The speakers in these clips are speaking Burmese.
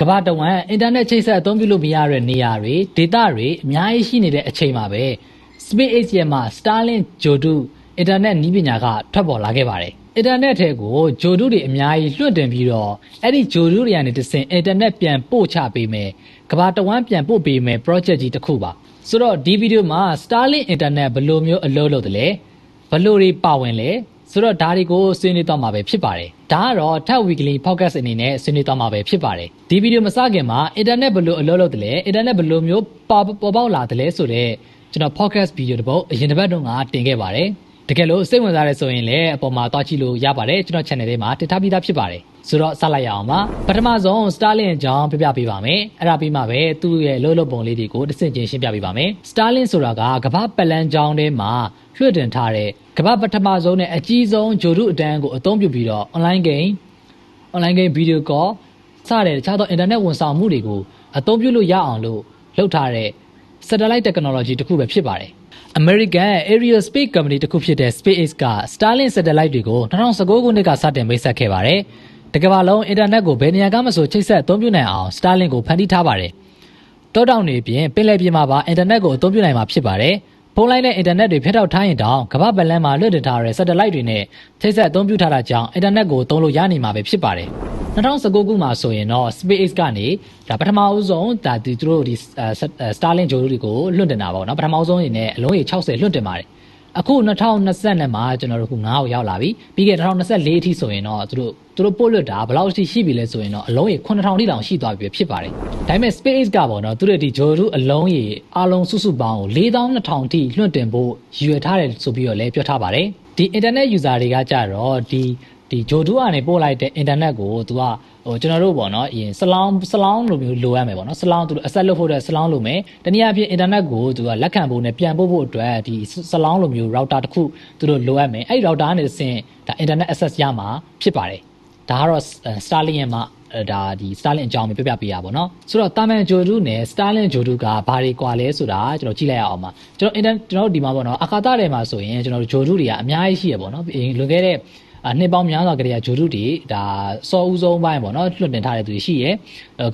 ကမ္ဘာတဝန်းအင်တာနက်ချိတ်ဆက်အသုံးပြုလို့မရတဲ့နေရာတွေဒေသတွေအများကြီးရှိနေတဲ့အချိန်မှာပဲ SpaceX ရဲ့မှာ Starlink ဂျိုဒုအင်တာနက်နည်းပညာကထွက်ပေါ်လာခဲ့ပါတယ်အင်တာနက်ထဲကိုဂျိုဒုတွေအများကြီးလွှတ်တင်ပြီးတော့အဲ့ဒီဂျိုဒုတွေကနေတဆင့်အင်တာနက်ပြန်ပို့ချပေးမယ်ကမ္ဘာတဝန်းပြန်ပို့ပေးမယ် project ကြီးတစ်ခုပါဆိုတော့ဒီဗီဒီယိုမှာ Starlink အင်တာနက်ဘယ်လိုမျိုးအလုပ်လုပ်တယ်လဲဘယ်လိုတွေပါဝင်လဲဆိုတော့ဒါတွေကိုဆွေးနွေးတော့မှာပဲဖြစ်ပါတယ် ဒါကတော့ Tech Weekly Podcast အနေနဲ့ဆွေးနွေးတော့မှာပဲဖြစ်ပါတယ်ဒီဗီဒီယိုမစခင်မှာအင်တာနက်ဘယ်လိုအလုပ်လုပ်တယ်လဲအင်တာနက်ဘယ်လိုမျိုးပေါ်ပေါ်ပေါက်လာတယ်လဲဆိုတော့ကျွန်တော် podcast video တစ်ပုဒ်အရင်တစ်ပတ်တုန်းကတင်ခဲ့ပါတယ်တကယ်လို့စိတ်ဝင်စားရဲဆိုရင်လည်းအပေါ်မှာတွားကြည့်လို့ရပါတယ်ကျွန်တော် channel ထဲမှာတင်ထားပြီးသားဖြစ်ပါတယ်ဆိုတော့ဆက်လိုက်ရအောင်ပါပထမဆုံး Starlink အကြောင်းပြပြပေးပါမယ်အဲ့ဒါပြီးမှပဲသူ့ရဲ့လို့လို့ပုံလေးတွေကိုတစ်ဆင့်ချင်းရှင်းပြပေးပါမယ် Starlink ဆိုတာကကမ္ဘာပတ်လန်းကြောင်းထဲမှာလွှတ်တင်ထားတဲ့ ကမ္ဘာပထမဆုံးနဲ့အကြီးဆုံးဂျိုဒုအတန်းကိုအသုံးပြုပြီးတော့ online game online game video call စတဲ့တခြားသော internet ဝန်ဆောင်မှုတွေကိုအသုံးပြုလို့ရအောင်လို့လုပ်ထားတဲ့ satellite technology တစ်ခုပဲဖြစ်ပါတယ်။ American Aerospace Company တစ်ခုဖြစ်တဲ့ SpaceX က Starlink satellite တွေကို2019ခုနှစ်ကစတင်မိတ်ဆက်ခဲ့ပါတယ်။တကမ္ဘာလုံးအင်တာနက်ကိုဘယ်နေရာကမှဆိုချိတ်ဆက်အသုံးပြုနိုင်အောင် Starlink ကိုဖန်တီးထားပါတယ်။တောတောင်တွေပြင်ပင်လယ်ပြင်မှာပါအင်တာနက်ကိုအသုံးပြုနိုင်မှာဖြစ်ပါတယ်။ ဖုန်းလိုင်းနဲ့အင်တာနက်တွေဖျက်ထောက်ထားရင်တောင်ကမ္ဘာပတ်လမ်းမှာလွှတ်တင်ထားတဲ့ satellite တွေနဲ့ချိတ်ဆက်အသုံးပြုထားတာကြောင့်အင်တာနက်ကိုသုံးလို့ရနိုင်မှာပဲဖြစ်ပါတယ်။2019ခုမှာဆိုရင်တော့ SpaceX ကနေဒါပထမအဆုံးဒါဒီသူတို့ဒီ Starlink ဂျိုတွေကိုလွှတ်တင်တာပေါ့နော်ပထမဆုံးအနေနဲ့အလုံးရေ60လွှတ်တင်ပါတယ် အခု2020မှာကျွန်တော်တို့ခု9ကိုရောက်လာပြီပြီးခဲ့2024အထိဆိုရင်တော့သူတို့သူတို့ပို့လွတ်တာဘယ်လောက်ရှိရှိပြီလဲဆိုရင်တော့အလုံးရေ9000တိတောင်ရှိသွားပြီဖြစ်ပါတယ်ဒါပေမဲ့ SpaceX ကပေါ့နော်သူတို့ဒီဂျိုဒူအလုံးရေအလုံးစုစုပေါင်းကို4200တိလွှတ်တင်ဖို့ရည်ရွယ်ထားတယ်ဆိုပြီးတော့လည်းပြောထားပါတယ်ဒီ internet user တွေကကြတော့ဒီ ဒီဂျိုဒူကနေပို့လိုက်တဲ့အင်တာနက်ကိုသူကဟိုကျွန်တော်တို့ပေါ့နော်အရင်စလောင်းစလောင်းလိုမျိုးလိုရမယ်ပေါ့နော်စလောင်းသူတို့အဆက်လုပ်ဖို့အတွက်စလောင်းလိုမယ်တနည်းအားဖြင့်အင်တာနက်ကိုသူကလက်ခံဖို့နဲ့ပြန်ပို့ဖို့အတွက်ဒီစလောင်းလိုမျိုး router တစ်ခုသူတို့လိုအပ်မယ်အဲ့ဒီ router ကနေဆင့်ဒါ internet access ရမှာဖြစ်ပါတယ်ဒါကတော့ Starlink ရဲ့မှာဒါဒီ Starlink အကြောင်းပြပြပေးရပါတော့။ဆိုတော့တာမန်ဂျိုဒူနဲ့ Starlink ဂျိုဒူကဘာတွေကွာလဲဆိုတာကျွန်တော်ကြည့်လိုက်ရအောင်ပါ။ကျွန်တော် internet ကျွန်တော်ဒီမှာပေါ့နော်အာကာသထဲမှာဆိုရင်ကျွန်တော်ဂျိုဒူတွေကအများကြီးရှိရပေါ့နော်။လွန်ခဲ့တဲ့ နှစ်ပေါင်းများစွာကလေးကဂျိုဒုတွေဒါစောဦးဆုံးပိုင်းပေါ့နော်လွှတ်တင်ထားတဲ့သူတွေရှိရယ်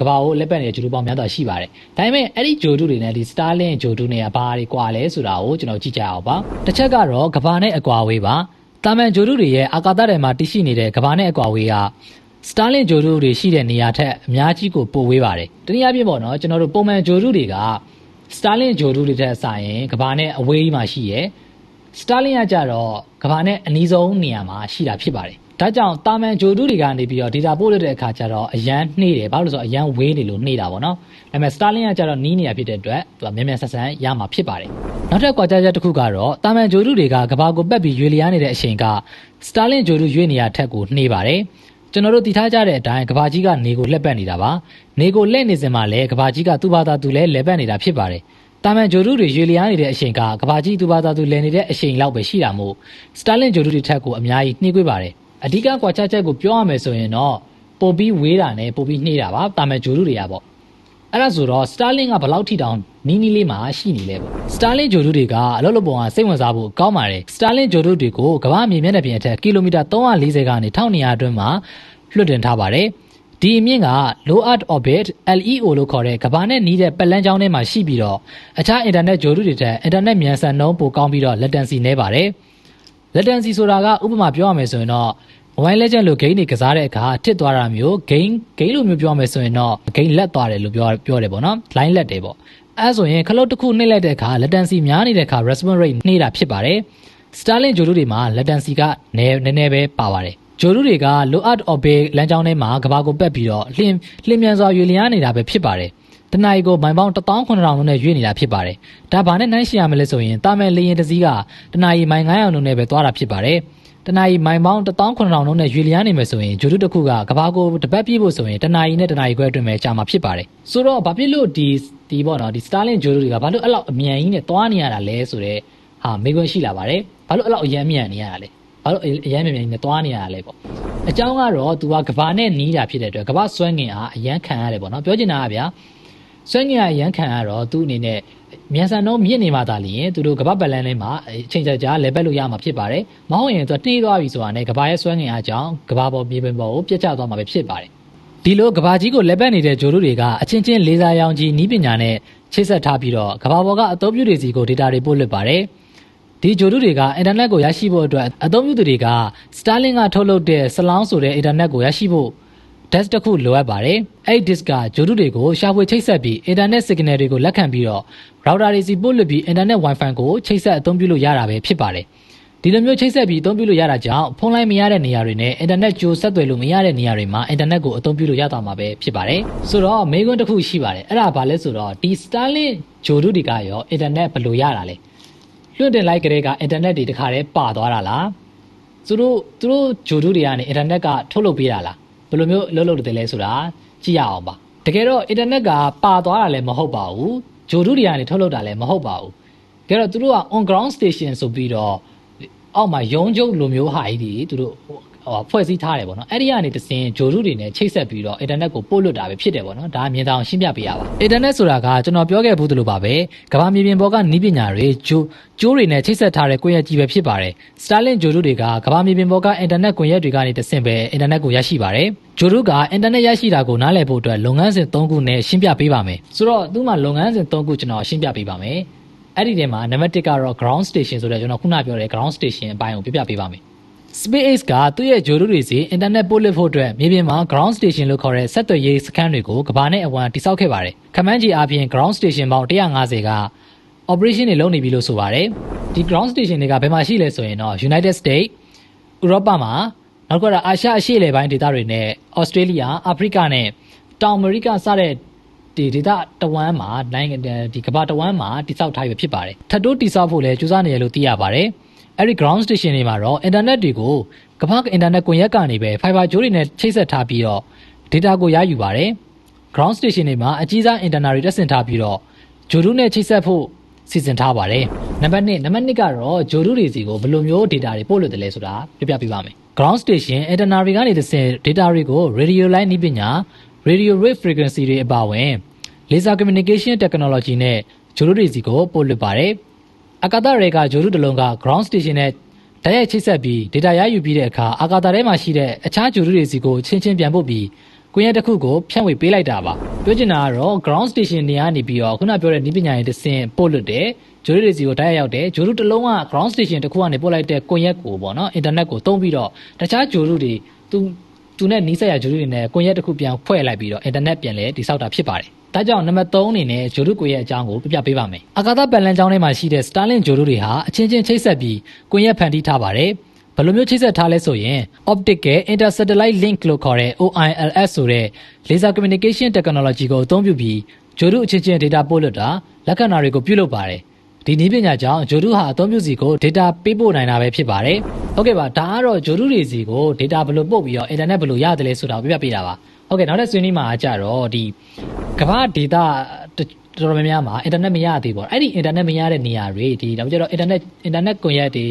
ကဘာကိုလက်ပတ်နေတဲ့ဂျိုဒုပေါင်းများစွာရှိပါတယ်ဒါပေမဲ့အဲ့ဒီဂျိုဒုတွေနဲ့ဒီ Starlink ဂျိုဒုတွေကဘာတွေကွာလဲဆိုတာကိုကျွန်တော်ကြည့်ကြအောင်ပါတစ်ချက်ကတော့ကဘာနဲ့အကွာဝေးပါတာမန်ဂျိုဒုတွေရဲ့အာကာသထဲမှာတရှိနေတဲ့ကဘာနဲ့အကွာဝေးက Starlink ဂျိုဒုတွေရှိတဲ့နေရာထက်အများကြီးကိုပိုဝေးပါတယ်တနည်းအားဖြင့်ပေါ့နော်ကျွန်တော်တို့ပုံမှန်ဂျိုဒုတွေက Starlink ဂျိုဒုတွေထက်စာရင်ကဘာနဲ့အဝေးမှာရှိရယ် စတာလင်ကကြတော့ကဘာနဲ့အနီးဆုံးနေရာမှာရှိတာဖြစ်ပါတယ်။ဒါကြောင့်တာမန်ဂျိုဒူတွေကနေပြီးတော့ data ပို့လို့တဲ့အခါကျတော့အရန်နှေးတယ်ဘာလို့လဲဆိုတော့အရန်ဝေးနေလို့နှေးတာပေါ့နော်။ဒါပေမဲ့ Starlink ကကြတော့နီးနေရဖြစ်တဲ့အတွက်သူကမြန်မြန်ဆက်ဆန်ရမှာဖြစ်ပါတယ်။နောက်ထပ်ကွာခြားချက်တစ်ခုကတော့တာမန်ဂျိုဒူတွေကကဘာကိုပက်ပြီးရွေလျားနေတဲ့အချိန်က Starlink ဂျိုဒူရွေးနေရထက်ကိုနှေးပါတယ်။ကျွန်တော်တို့တည်ထားကြတဲ့အတိုင်းကဘာကြီးကနေကိုလှက်ပတ်နေတာပါ။နေကိုလှည့်နေစင်မှာလည်းကဘာကြီးကသူ့ဘာသာသူလည်းလှည့်ပတ်နေတာဖြစ်ပါတယ်။ တာမန်ဂျိုဒုတွေရွေလျားနေတဲ့အချိန်ကကဘာကြီးသူဘာသာသူလည်နေတဲ့အချိန်လောက်ပဲရှိတာမို့စတာလင်ဂျိုဒုတွေထက်ကိုအများကြီးနှိမ့်ကွေးပါတယ်အဓိကကွာခြားချက်ကိုပြောရမယ်ဆိုရင်တော့ပိုပြီးဝေးတာနဲ့ပိုပြီးနှိမ့်တာပါတာမန်ဂျိုဒုတွေကပေါ့အဲ့ဒါဆိုတော့ Starlink ကဘယ်လောက်ထိတောင်နီးနီးလေးမှာရှိနေလဲပေါ့ Starlink ဂျိုဒုတွေကအလုပ်လုပ်ပုံကစိတ်ဝင်စားဖို့ကောင်းပါတယ် Starlink ဂျိုဒုတွေကိုကမ္ဘာမြေမျက်နှာပြင်အထက်ကီလိုမီတာ340ကနေ1200အတွင်းမှာလွှတ်တင်ထားပါတယ် ဒီအမြင့်က low earth orbit LEO လို့ခေါ်တဲ့ကမ္ဘာနဲ့နီးတဲ့ပတ်လန်းကြောင်းထဲမှာရှိပြီးတော့အခြားအင်တာနက်ဂျိုဒုတွေထက်အင်တာနက်မြန်ဆန်နှုန်းပိုကောင်းပြီးတော့ latency နည်းပါတယ်။ latency ဆိုတာကဥပမာပြောရမယ်ဆိုရင်တော့ Mobile Legend လို game တွေကစားတဲ့အခါတစ်သွားတာမျိုး game game လိုမျိုးပြောရမယ်ဆိုရင်တော့ game လက်သွားတယ်လို့ပြောပြောတယ်ပေါ့နော် line လက်တယ်ပေါ့အဲဆိုရင်ခလုတ်တစ်ခုနှိမ့်လိုက်တဲ့အခါ latency များနေတဲ့အခါ response rate နှိမ့်တာဖြစ်ပါတယ် Starlink ဂျိုဒုတွေမှာ latency ကနည်းနည်းနည်းပဲပါပါတယ် ဂျိုဒူတွေက low earth orbit လမ်းကြောင်းထဲမှာကဘာကိုပက်ပြီးတော့လျင်လျင်မြန်စွာရွေလျားနေတာပဲဖြစ်ပါတယ်။တနအီကိုမိုင်ပေါင်း18000လုံးနဲ့ရွေ့နေတာဖြစ်ပါတယ်။ဒါဘာနဲ့နှိုင်းယှဉ်ရမလဲဆိုရင်တာမန်လေရင်တစ်စီးကတနအီမိုင်900လုံးနဲ့ပဲသွားတာဖြစ်ပါတယ်။တနအီမိုင်ပေါင်း18000လုံးနဲ့ရွေလျားနေမယ်ဆိုရင်ဂျိုဒူတစ်ခုကကဘာကိုတပတ်ပြည့်ဖို့ဆိုရင်တနအီနဲ့တနအီခွဲအတွင်းပဲကြာမှာဖြစ်ပါတယ်။ဆိုတော့ဘာဖြစ်လို့ဒီဒီပေါ့နော်ဒီ Starlink ဂျိုဒူတွေကဘာလို့အဲ့လောက်အမြန်ကြီးနဲ့သွားနေရတာလဲဆိုတော့ဟာမေးခွန်းရှိလာပါတယ်။ဘာလို့အဲ့လောက်အရန်မြန်နေရတာလဲ။ ဘာလို့အရန်မြန်မြန်နဲ့သွားနေရတာလဲပေါ့။အကြောင်းကတော့ तू ကကဘာနဲ့နီးတာဖြစ်တဲ့အတွက်ကဘာဆွဲငင်အားအရန်ခံရတယ်ပေါ့နော်ပြောချင်တာကဗျာဆွဲငင်အားအရန်ခံရတော့သူ့အနေနဲ့မြန်ဆန်တော့မြင့်နေမှသာလျင်သူတို့ကဘာပလန်လေးမှာအချိန်ကြာကြာလဲပက်လို့ရမှာဖြစ်ပါတယ်မဟုတ်ရင်သူနှေးသွားပြီဆိုတာနဲ့ကဘာရဲ့ဆွဲငင်အားကြောင့်ကဘာပေါ်မြေပြင်ပေါ်ကိုပြတ်ကျသွားမှာပဲဖြစ်ပါတယ်ဒီလိုကဘာကြီးကိုလက်ပတ်နေတဲ့ဂျိုတို့တွေကအချင်းချင်းလေးစားရောင်ကြီးနီးပညာနဲ့ချိတ်ဆက်ထားပြီးတော့ကဘာပေါ်ကအသုံးပြုတွေစီကို data တွေပို့လွှတ်ပါတယ် ဒီဂျိုတို့တွေကအင်တာနက်ကိုရရှိဖို့အတွက်အသုံးပြုသူတွေက Starlink ကထုတ်လုပ်တဲ့ Slang ဆိုတဲ့အင်တာနက်ကိုရရှိဖို့ disk တစ်ခုလိုအပ်ပါတယ်။အဲ့ဒီ disk ကဂျိုတုတွေကိုရှာဖွေချိတ်ဆက်ပြီး internet signal တွေကိုလက်ခံပြီးတော့ router တွေစီပို့လွှတ်ပြီး internet wifi ကိုချိတ်ဆက်အသုံးပြုလို့ရတာပဲဖြစ်ပါတယ်။ဒီလိုမျိုးချိတ်ဆက်ပြီးအသုံးပြုလို့ရတာကြောင့်ဖုန်းလိုင်းမရတဲ့နေရာတွေနဲ့ internet ကြိုဆက်သွယ်လို့မရတဲ့နေရာတွေမှာ internet ကိုအသုံးပြုလို့ရသွားမှာပဲဖြစ်ပါတယ်။ဆိုတော့မေးခွန်းတစ်ခုရှိပါတယ်။အဲ့ဒါဘာလဲဆိုတော့ဒီ Starlink ဂျိုတုတွေကရော internet ဘယ်လိုရတာလဲ။ လွှင့်တင်လိုက်ကြတဲ့က internet တွေတခါတည်းပါသွားတာလား။သူတို့သူတို့ဂျိုတုတွေကနေ internet ကထုတ်လုပ်ပေးတာလား။ဘယ်လိုမျိုးလှုပ်လှုပ်တယ်လဲဆိုတာကြည့်ရအောင်ပါတကယ်တော့ internet ကပါသွားတာလည်းမဟုတ်ပါဘူးဂျိုတုတွေကနေထုတ်လုပ်တာလည်းမဟုတ်ပါဘူးတကယ်တော့သူတို့က on ground station ဆိုပြီးတော့အောက်မှာရုံးချုပ်လိုမျိုးဟာကြီးတွေသူတို့ ဟိုဖွဲ့စည်းထားတယ်ပေါ့နော်အဲ့ဒီကနေတစင်ဂျိုရုတွေနဲ့ချိတ်ဆက်ပြီးတော့အင်တာနက်ကိုပို့လွှတ်တာပဲဖြစ်တယ်ပေါ့နော်ဒါအမြင်တောင်ရှင်းပြပေးရပါအင်တာနက်ဆိုတာကကျွန်တော်ပြောခဲ့ဘူးသလိုပါပဲကမ္ဘာမြေပြင်ပေါ်ကနီးပညာတွေဂျိုဂျိုးတွေနဲ့ချိတ်ဆက်ထားတဲ့ကွန်ရက်ကြီးပဲဖြစ်ပါတယ် Starlink ဂျိုရုတွေကကမ္ဘာမြေပြင်ပေါ်ကအင်တာနက်ကွန်ရက်တွေကနေတစင်ပဲအင်တာနက်ကိုရရှိပါတယ်ဂျိုရုကအင်တာနက်ရရှိတာကိုနားလည်ဖို့အတွက်လုပ်ငန်းစဉ်၃ခုနဲ့ရှင်းပြပေးပါမယ်ဆိုတော့သူ့မှာလုပ်ငန်းစဉ်၃ခုကျွန်တော်ရှင်းပြပေးပါမယ်အဲ့ဒီထဲမှာနံပါတ်1ကတော့ ground station ဆိုတဲ့ကျွန်တော်ခုနပြောတဲ့ ground station အပိုင်းကိုပြပြပေးပါမယ် SpaceX ကသူ့ရဲ့ဂျိုဒိုတွေစီအင်တာနက်ပို့လွှတ်ဖို့အတွက်မြေပြင်မှာ ground station လို့ခေါ်တဲ့ဆက်သွယ်ရေးစခန်းတွေကိုကမ္ဘာနဲ့အဝမ်းတိစောက်ခဲ့ပါတယ်။ခမန်းကြီးအပြင် ground station ပေါင်း150က operation တွေလုပ်နေပြီလို့ဆိုပါတယ်။ဒီ ground station တွေကဘယ်မှာရှိလဲဆိုရင်တော့ United States ဥရောပမှာနောက်တစ်ခုကအာရှအရှေ့အလယ်ပိုင်းဒေသတွေနဲ့ Australia အာဖရိကနဲ့တောင်အမေရိကစတဲ့ဒီဒေသတဝမ်းမှာနိုင်ငံဒီကမ္ဘာတဝမ်းမှာတိစောက်ထားရဖြစ်ပါတယ်။ထပ်တိုးတိစောက်ဖို့လည်းကြိုးစားနေရလို့သိရပါတယ်။ အဲ့ဒီ ground station တွေမှာတော့ internet တွေကိုကမ္ဘာအင်တာနက်ကွန်ရက်ကနေပဲ fiber ကြိုးတွေနဲ့ချိတ်ဆက်ထားပြီးတော့ data ကိုရယူပါတယ် ground station တွေမှာအကြီးစား internet တွေတက်ဆင်ထားပြီးတော့ဂျိုဒူးနဲ့ချိတ်ဆက်ဖို့စီစဉ်ထားပါတယ်နံပါတ်1နံပါတ်2ကတော့ဂျိုဒူးတွေစီကိုဘယ်လိုမျိုး data တွေပို့လို့တယ်လဲဆိုတာပြပြပေးပါမယ် ground station internet တွေကနေတစ်ဆင့် data တွေကို radio line နည်းပညာ radio wave frequency တွေအပါအဝင် laser communication technology နဲ့ဂျိုဒူးတွေစီကိုပို့လွှတ်ပါတယ် အာကာသရေကဂျိုရုတလုံးက ground station နဲ့တိုက်ရိုက်ချိတ်ဆက်ပြီး data ရယူပြီးတဲ့အခါအာကာသထဲမှာရှိတဲ့အခြားဂျိုရုတွေစီကိုချင်းချင်းပြန်ပို့ပြီးကွန်ရက်တစ်ခုကိုဖြန့်ဝေပေးလိုက်တာပါပြောချင်တာကတော့ ground station တွေကနေပြီးတော့ခုနပြောတဲ့နည်းပညာရေးတစ်ဆင့်ပို့လွတ်တယ်ဂျိုရုတွေစီကိုတိုက်ရိုက်ရောက်တယ်ဂျိုရုတစ်လုံးက ground station တစ်ခုကနေပို့လိုက်တဲ့ကွန်ရက်ကိုပေါ့နော်အင်တာနက်ကိုသုံးပြီးတော့တခြားဂျိုရုတွေသူသူနဲ့နီးစပ်ရဂျိုရုတွေနဲ့ကွန်ရက်တစ်ခုပြန်ဖွဲ့လိုက်ပြီးတော့အင်တာနက်ပြန်လဲတိစောက်တာဖြစ်ပါတယ် ဒါကြောင့်နံပါတ်3အနေနဲ့ဂျိုဒုကိုရဲ့အကြောင်းကိုပြပြပေးပါမယ်။အာကာသပတ်လမ်းကြောင်းထဲမှာရှိတဲ့ Starlink ဂျိုဒုတွေဟာအချင်းချင်းချိတ်ဆက်ပြီးကွန်ရက်ဖန်တီးထားပါတယ်။ဘယ်လိုမျိုးချိတ်ဆက်ထားလဲဆိုရင် Optical Intersatellite Link လို့ခေါ်တဲ့ OILS ဆိုတဲ့ Laser Communication Technology ကိုအသုံးပြုပြီးဂျိုဒုအချင်းချင်း data ပို့လွှတ်တာလက္ခဏာတွေကိုပြုလုပ်ပါတယ်။ဒီနည်းပညာကြောင့်ဂျိုဒုဟာအသုံးပြုစီကို data ပေးပို့နိုင်တာပဲဖြစ်ပါတယ်။ဟုတ်ကဲ့ပါဒါကတော့ဂျိုဒုတွေစီကို data ဘယ်လိုပို့ပြီးတော့ internet ဘယ်လိုရတယ်လဲဆိုတာကိုပြပြပေးတာပါ။ ဟုတ်ကဲ့နောက်ထပ်ဆွေးနွေးမှာကြတော့ဒီကမ္ဘာဒေတာတော်တော်များများမှာအင်တာနက်မရသေးဘူးအဲ့ဒီအင်တာနက်မရတဲ့နေရာတွေဒီတော့ကျတော့အင်တာနက်အင်တာနက်ကွန်ရက်တွေ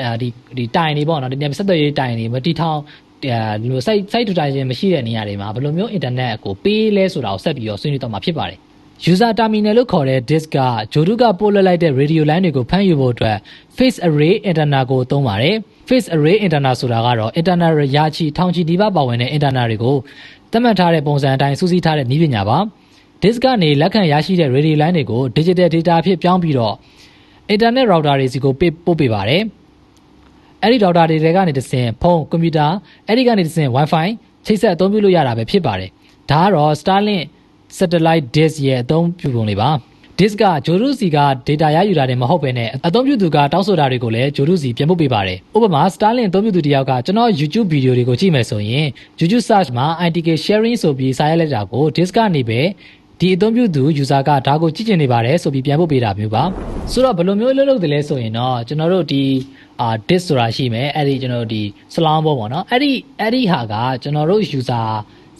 အဲဒီဒီတိုင်တွေပေါ့နော်ဒီဆက်သွယ်ရေးတိုင်တွေမတီထောင်ဒီလို site site to site မရှိတဲ့နေရာတွေမှာဘယ်လိုမျိုးအင်တာနက်ကိုပေးလဲဆိုတာကိုဆက်ပြီးတော့ဆွေးနွေးတော့မှာဖြစ်ပါတယ် user terminal လို့ခေါ်တဲ့ disk ကဂျိုဒုကပို့လွှတ်လိုက်တဲ့ radio line တွေကိုဖမ်းယူဖို့အတွက် phase array antenna ကိုသုံးပါတယ် phase array antenna ဆိုတာကတော့ antenna ရာချီထောင်ချီဒီပါပါဝင်တဲ့ antenna တွေကိုသတ်မှတ်ထားတဲ့ပုံစံအတိုင်းစူးစီးထားတဲ့နည်းပညာပါ disk ကနေလက်ခံရရှိတဲ့ radio line တွေကို digital data အဖြစ်ပြောင်းပြီးတော့ internet router တွေစီကိုပို့ပေးပါတယ်အဲ့ဒီ router တွေကနေတစ်ဆင့်ဖုန်းကွန်ပျူတာအဲ့ဒီကနေတစ်ဆင့် wifi ချိတ်ဆက်အသုံးပြုလို့ရတာပဲဖြစ်ပါတယ်ဒါကတော့ Starlink satellite disk ရဲ့အသုံးပြုပုံလေးပါ disk ကဂျိုရုစီက data ရယူတာတယ်မဟုတ်ပဲနဲ့အသုံးပြုသူကတောင်းဆိုတာတွေကိုလည်းဂျိုရုစီပြန်ပို့ပေးပါတယ်ဥပမာ Starlink အသုံးပြုသူတယောက်ကကျွန်တော် YouTube ဗီဒီယိုတွေကိုကြည့်မယ်ဆိုရင် YouTube search မှာ ITK sharing ဆိုပြီးစာရိုက်လိုက်တာကို disk ကနေပဲဒီအသုံးပြုသူ user ကဒါကိုကြည့်ကျင်နေပါတယ်ဆိုပြီးပြန်ပို့ပေးတာမျိုးပါဆိုတော့ဘယ်လိုမျိုးလုပ်လုပ်တယ်လဲဆိုရင်တော့ကျွန်တော်တို့ဒီအာ disk ဆိုတာရှိမယ်အဲ့ဒီကျွန်တော်တို့ဒီ slang ဘောပေါ့နော်အဲ့ဒီအဲ့ဒီဟာကကျွန်တော်တို့ user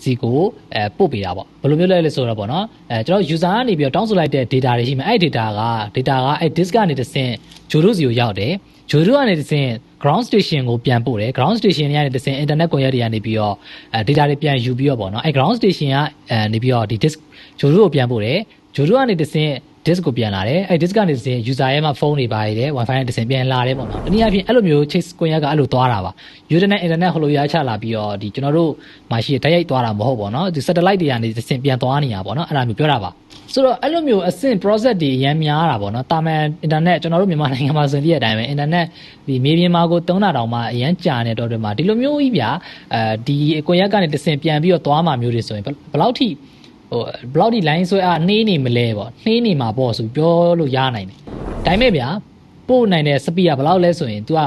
စီကိုအဲပို့ပေးတာပေါ့ဘယ်လိုမျိုးလဲလဲဆိုတော့ပေါ့နော်အဲကျွန်တော် user ကနေပြီးတော့တောင်းဆိုလိုက်တဲ့ data တွေရှိမယ်အဲ့ data က data ကအဲ့ disk ကနေတစ်ဆင့်ဂျိုဒိုစီကိုရောက်တယ်ဂျိုဒိုကနေတစ်ဆင့် ground station ကိုပြန်ပို့တယ် ground station တွေကနေတစ်ဆင့် internet ကွန်ရက်တွေကနေပြီးတော့အဲ data တွေပြန်ယူပြီးတော့ပေါ့နော်အဲ ground station ကအဲနေပြီးတော့ဒီ disk ဂျိုဒိုကိုပြန်ပို့တယ်ဂျိုဒိုကနေတစ်ဆင့် disk ကိုပြန်လာတယ်အဲ့ disk ကနေတစ်စင် user ရဲ့မှာဖုန်းတွေပါရတဲ့ wifi နဲ့တစ်စင်ပြန်လာတယ်ပေါ့နော်တနည်းအားဖြင့်အဲ့လိုမျိုး chase ကွန်ရက်ကအဲ့လိုသွားတာပါ user internet ဟိုလိုရချလာပြီးတော့ဒီကျွန်တော်တို့မှာရှိတဲ့တိုက်ရိုက်သွားတာမဟုတ်ပေါ့နော်ဒီ satellite တွေကနေတစ်စင်ပြန်သွားနေတာပေါ့နော်အဲ့ဒါမျိုးပြောတာပါဆိုတော့အဲ့လိုမျိုးအဆင့် process တွေအများများတာပေါ့နော်တာမန် internet ကျွန်တော်တို့မြန်မာနိုင်ငံမှာဆိုရင်ဒီအတိုင်းပဲ internet ဒီမြေပြင်မှာကိုသုံးတာတောင်မှအရန်ကြာနေတော့တယ်မှာဒီလိုမျိုးကြီးဗျာအဲဒီကွန်ရက်ကနေတစ်စင်ပြန်ပြီးတော့သွားမှာမျိုးတွေဆိုရင်ဘယ်လောက်ထိ ဟိုဘလောက်ဒီ line ဆွဲအားနှေးနေမလဲပေါ့နှေးနေမှာပေါ့ဆိုပြောလို့ရနိုင်တယ်ဒါပေမဲ့ဗျာပို့နိုင်တဲ့ speed ကဘလောက်လဲဆိုရင် तू က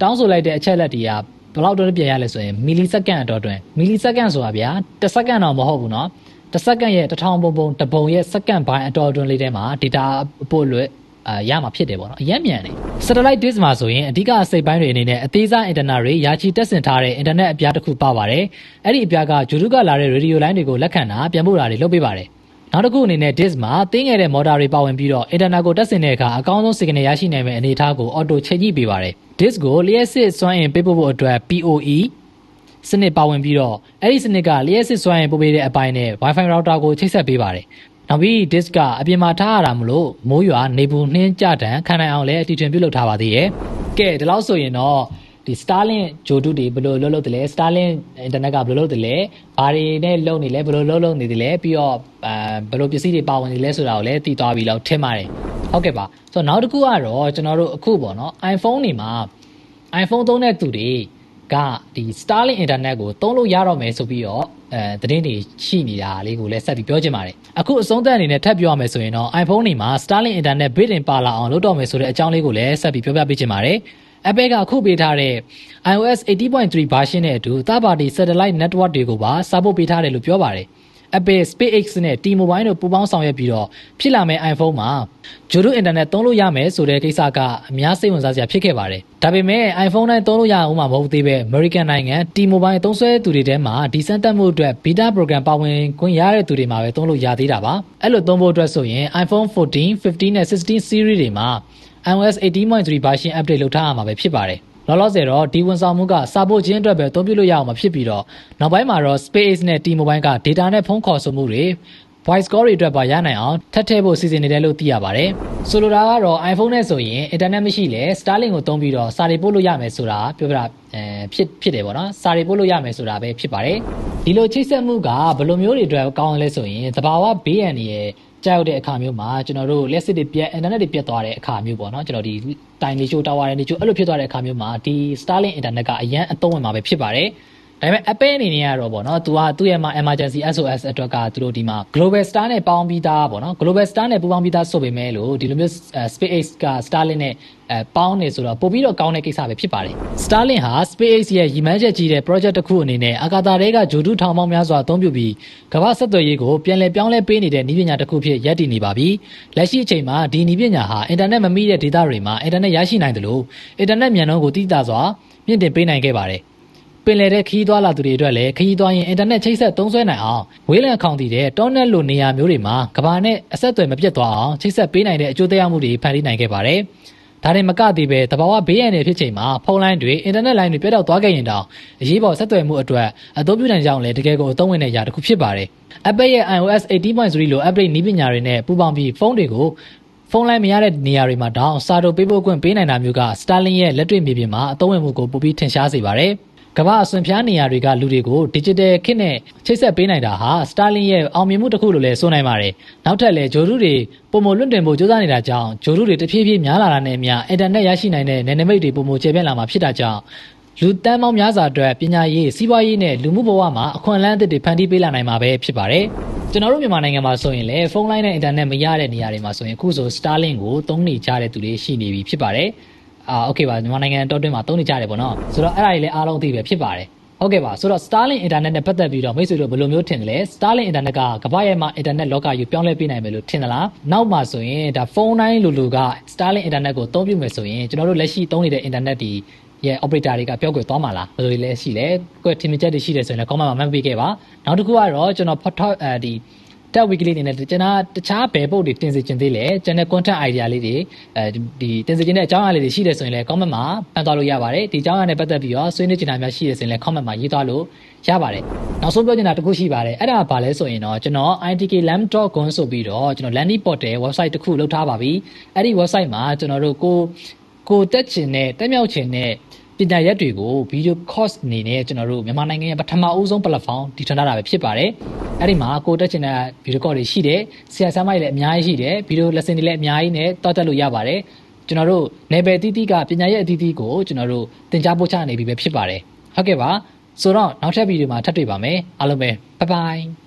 တောင်းဆိုလိုက်တဲ့အချက်လက်တွေကဘလောက်တော့ပြန်ရလဲဆိုရင် millisecond အတော့တွင် millisecond ဆိုတာဗျာတစ်စက္ကန့်တော့မဟုတ်ဘူးเนาะတစ်စက္ကန့်ရဲ့တစ်ထောင်ပုံပုံတစ်ပုံရဲ့စက္ကန့်ပိုင်းအတော်တွင်လေးထဲမှာ data ပို့လွတ် အာရမှာဖြစ်တယ်ပေါ့နော်အရင်မြန်တယ် satellite dish မှာဆိုရင်အဓိကအစိပ်ပိုင်းတွေအနေနဲ့အသေးစား antenna တွေယာချီတက်ဆင်ထားတဲ့ internet အပြားတစ်ခုပါပါတယ်အဲ့ဒီအပြားကဂျူရုကလာတဲ့ radio line တွေကိုလက်ခံတာပြန်ပို့တာတွေလုပ်ပေးပါတယ်နောက်တစ်ခုအနေနဲ့ disk မှာတင်းငယ်တဲ့ motor တွေပါဝင်ပြီးတော့ internet ကိုတက်ဆင်တဲ့အခါအကောင်းဆုံး signal ရရှိနိုင်မယ့်အနေအထားကို auto ချိန်ကြည့်ပေးပါတယ် disk ကိုလျှက်စစ်စွမ်းအင်ပေးပို့ဖို့အတွက် PoE စနစ်ပါဝင်ပြီးတော့အဲ့ဒီစနစ်ကလျှက်စစ်စွမ်းအင်ပို့ပေးတဲ့အပိုင်းနဲ့ Wi-Fi router ကိုချိတ်ဆက်ပေးပါတယ် နောက်ပြီး disk ကအပြင်မှာထားရတာမလို့မိုးရွာနေပူနှင်းကြတံခံနိုင်အောင်လည်းအတီထွင်ပြုတ်လုပ်ထားပါသေးတယ်။ကဲဒီလောက်ဆိုရင်တော့ဒီ Starlink ဂျိုတုတွေဘယ်လိုလုပ်လုပ်တယ်လဲ Starlink internet ကဘယ်လိုလုပ်တယ်လဲဘာတွေနဲ့လုပ်နေလဲဘယ်လိုလုပ်လုပ်နေတယ်လဲပြီးတော့အဲဘယ်လိုပစ္စည်းတွေပါဝင်နေလဲဆိုတာကိုလည်းသိသွားပြီလို့ထင်ပါတယ်။ဟုတ်ကဲ့ပါဆိုတော့နောက်တစ်ခုကတော့ကျွန်တော်တို့အခုပေါ့နော် iPhone တွေမှာ iPhone သုံးတဲ့သူတွေ ကဒီ Starlink internet ကိုသုံးလို့ရတော့မယ်ဆိုပြီးတော့အဲသတင်းတွေရှိနေတာလေးကိုလည်းဆက်ပြီးပြောချင်ပါတယ်အခုအဆုံးသတ်အနေနဲ့ထပ်ပြောရမယ်ဆိုရင်တော့ iPhone တွေမှာ Starlink internet built-in ပါလာအောင်လုပ်တော့မယ်ဆိုတဲ့အကြောင်းလေးကိုလည်းဆက်ပြီးပြောပြပေးချင်ပါတယ် Apple ကအခုပေးထားတဲ့ iOS 80.3 version နဲ့အတူသဘာဝ satellite network တွေကိုပါ support ပေးထားတယ်လို့ပြောပါတယ် Apple SpaceX နဲ့ T-Mobile တို့ပူးပေါင်းဆောင်ရွက်ပြီးတော့ဖြစ်လာမယ့် iPhone မှာဂျိုဒိုအင်တာနက်သုံးလို့ရမယ်ဆိုတဲ့ကိစ္စကအများစိတ်ဝင်စားစရာဖြစ်ခဲ့ပါတယ်။ဒါပေမဲ့ iPhone တိုင်းသုံးလို့ရအောင်မှမဟုတ်သေးပဲ American နိုင်ငံ T-Mobile သုံးစွဲသူတွေထဲမှာဒီစမ်းသပ်မှုအတွက် beta program ပါဝင်ခွင့်ရတဲ့သူတွေမှာပဲသုံးလို့ရသေးတာပါ။အဲ့လိုသုံးဖို့အတွက်ဆိုရင် iPhone 14, 15နဲ့16 series တွေမှာ iOS 18.3 version update လုပ်ထားရမှာပဲဖြစ်ပါတယ်။ လောလောဆယ်တော့ဒီဝန်ဆောင်မှုကစာပို့ခြင်းအတွက်ပဲအသုံးပြုလို့ရအောင်မဖြစ်ပြီးတော့နောက်ပိုင်းမှာတော့ Space နဲ့ T-Mobile က data နဲ့ဖုန်းခေါ်ဆိုမှုတွေ voice call တွေအတွက်ပါရနိုင်အောင်ထပ်ထည့်ဖို့စီစဉ်နေတယ်လို့သိရပါတယ်။ဆိုလိုတာကတော့ iPhone နဲ့ဆိုရင် internet မရှိလဲ Starlink ကိုသုံးပြီးတော့စာတွေပို့လို့ရမယ်ဆိုတာပြောပြတာအဲဖြစ်ဖြစ်တယ်ပေါ့နော်။စာတွေပို့လို့ရမယ်ဆိုတာပဲဖြစ်ပါတယ်။ဒီလိုချိတ်ဆက်မှုကဘယ်လိုမျိုးတွေအတွက်ကောင်းလဲဆိုရင်သဘာဝဘေးအန္တရာယ် ကြောက်တဲ့အခါမျိုးမှာကျွန်တော်တို့လက်စစ်တွေပြက် internet တွေပြက်သွားတဲ့အခါမျိုးပေါ့နော်ကျွန်တော်ဒီတိုင်လေးချိုးတာဝါတွေနေချိုးအဲ့လိုဖြစ်သွားတဲ့အခါမျိုးမှာဒီ Starlink internet ကအရန်အသုံးဝင်မှာပဲဖြစ်ပါတယ် ဒါပေမဲ့ Apple အနေနဲ့ကတော့ဗောနော်သူကသူ့ရဲ့မှာ emergency SOS အတွက်ကသူတို့ဒီမှာ Global Star နဲ့ပေါင်းပြီးသားဗောနော် Global Star နဲ့ပူးပေါင်းပြီးသားဆိုပေမဲ့လို့ဒီလိုမျိုး SpaceX က Starlink နဲ့အဲပေါင်းနေဆိုတော့ပို့ပြီးတော့ကောင်းတဲ့ကိစ္စပဲဖြစ်ပါတယ် Starlink ဟာ SpaceX ရဲ့ရည်မှန်းချက်ကြီးတဲ့ project တစ်ခုအနေနဲ့အာကာသတွေကဂျိုဒူထောင်ပေါင်းများစွာအသုံးပြုပြီးကမ္ဘာဆက်သွယ်ရေးကိုပြန်လည်ပြောင်းလဲပေးနေတဲ့နည်းပညာတစ်ခုဖြစ်ရပ်တည်နေပါပြီလက်ရှိအချိန်မှာဒီနည်းပညာဟာအင်တာနက်မမိတဲ့ဒေသတွေမှာအင်တာနက်ရရှိနိုင်တယ်လို့အင်တာနက်မြန်နှုန်းကိုတည်တာစွာမြင့်တင်ပေးနိုင်ခဲ့ပါတယ် ပင်လယ်တဲ့ခရီးသွားလာသူတွေအတွက်လည်းခရီးသွားရင်အင်တာနက်ချိတ်ဆက်သုံးစွဲနိုင်အောင်ဝေးလံအကောင့်တည်တဲ့တောနက်လိုနေရာမျိုးတွေမှာကမ္ဘာနဲ့အဆက်အသွယ်မပြတ်သွားအောင်ချိတ်ဆက်ပေးနိုင်တဲ့အကျိုးသက်ရောက်မှုတွေဖန်တီးနိုင်ခဲ့ပါတယ်။ဒါတင်မကသေးပဲတဘာဝဘေးရန်တွေဖြစ်ချိန်မှာဖုန်းလိုင်းတွေအင်တာနက်လိုင်းတွေပြတ်တောက်သွားခဲ့ရင်တောင်အရေးပေါ်ဆက်သွယ်မှုအတွက်အသုံးပြုနိုင်ကြအောင်လည်းတကယ်ကိုအသုံးဝင်တဲ့ຢာတစ်ခုဖြစ်ပါတယ်။ Apple ရဲ့ iOS 18.3လို update နည်းပညာတွေနဲ့ပူးပေါင်းပြီးဖုန်းတွေကိုဖုန်းလိုင်းမရတဲ့နေရာတွေမှာတောင်စာတို့ပေးပို့ခွင့်ပေးနိုင်တာမျိုးက Starlink ရဲ့လက်တွေ့မြေပြင်မှာအသုံးဝင်မှုကိုပိုပြီးထင်ရှားစေပါတယ်။ ကမ္ဘာအစွန်ဖျားနေရာတွေကလူတွေကို digital ခစ်နဲ့ချိတ်ဆက်ပေးနိုင်တာဟာ Starlink ရဲ့အောင်မြင်မှုတစ်ခုလို့လည်းဆိုနိုင်ပါတယ်။နောက်ထပ်လည်းဂျိုဒူတွေပုံမလွတ်တင်ဖို့ကြိုးစားနေတာကြောင့်ဂျိုဒူတွေတဖြည်းဖြည်းများလာတာနဲ့အမျှအင်တာနက်ရရှိနိုင်တဲ့နယ်နိမိတ်တွေပုံမကျေပြန့်လာမှာဖြစ်တာကြောင့်လူတန်းပေါင်းများစွာအတွက်ပညာရေးစီးပွားရေးနဲ့လူမှုဘဝမှာအခွင့်အလမ်းအသစ်တွေဖန်တီးပေးလာနိုင်မှာပဲဖြစ်ပါတယ်။ကျွန်တော်တို့မြန်မာနိုင်ငံမှာဆိုရင်လည်းဖုန်းလိုင်းနဲ့အင်တာနက်မရတဲ့နေရာတွေမှာဆိုရင်အခုဆို Starlink ကိုသုံးနေကြတဲ့သူတွေရှိနေပြီဖြစ်ပါတယ်။ အာโอเคပါမြန်မာနိုင်ငံတောတွင်းမှာသုံးနေကြတယ်ပေါ့နော်ဆိုတော့အဲ့ဒါတွေလည်းအားလုံးသိပဲဖြစ်ပါတယ်ဟုတ်ကဲ့ပါဆိုတော့ Starlink Internet နဲ့ပတ်သက်ပြီးတော့မိတ်ဆွေတို့ဘယ်လိုမျိုးထင်တယ်လဲ Starlink Internet ကကမ္ဘာရဲ့မှာ Internet လောကကြီးပြောင်းလဲပေးနိုင်မယ်လို့ထင်သလားနောက်မှဆိုရင်ဒါဖုန်းတိုင်းလူလူက Starlink Internet ကိုသုံးပြုမယ်ဆိုရင်ကျွန်တော်တို့လက်ရှိသုံးနေတဲ့ Internet ဒီရဲ့ operator တွေကပြောက်ကွယ်သွားမှာလားဘယ်လိုလဲရှိလဲကိုယ်ထင်မြင်ချက်တွေရှိတယ်ဆိုရင်လည်း comment မှာမှတ်ပေးခဲ့ပါနောက်တစ်ခုကတော့ကျွန်တော် photo အဲဒီ တက် weekly အနေနဲ့ကျွန်တော်တခြားဘယ်ပုတ်တွေတင်စီခြင်းသေးလဲကျွန်တော် content idea လေးတွေအဲဒီတင်စီခြင်းတဲ့အကြောင်းအရာလေးတွေရှိတယ်ဆိုရင်လည်း comment မှာပန်သွားလို့ရပါတယ်ဒီအကြောင်းအရာနဲ့ပတ်သက်ပြီးတော့ဆွေးနွေးချင်တာများရှိတယ်ဆိုရင်လည်း comment မှာရေးသွားလို့ရပါတယ်နောက်ဆုံးပြောချင်တာတစ်ခုရှိပါတယ်အဲ့ဒါကဘာလဲဆိုရင်တော့ကျွန်တော် itk.lam.com ဆိုပြီးတော့ကျွန်တော် landing portal website တစ်ခုလုပ်ထားပါပြီအဲ့ဒီ website မှာကျွန်တော်တို့ကိုကိုတက်ချင်တဲ့တက်မြောက်ချင်တဲ့ ပညာရက်တွေကို video course အနေနဲ့ကျွန်တော်တို့မြန်မာနိုင်ငံရဲ့ပထမအဦးဆုံး platform တည်ထွင်ထားတာပဲဖြစ်ပါတယ်။အဲ့ဒီမှာကိုတက်ချင်တဲ့ video course တွေရှိတယ်။ဆရာဆရာမတွေလည်းအများကြီးရှိတယ်။ video lesson တွေလည်းအများကြီးနဲ့တောက်တက်လို့ရပါတယ်။ကျွန်တော်တို့ level တီးတီးကပညာရက်အသီးသီးကိုကျွန်တော်တို့သင်ကြားပို့ချနေပြီပဲဖြစ်ပါတယ်။ဟုတ်ကဲ့ပါ။ဆိုတော့နောက်ထပ်ဗီဒီယိုမှာထပ်တွေ့ပါမယ်။အားလုံးပဲ bye bye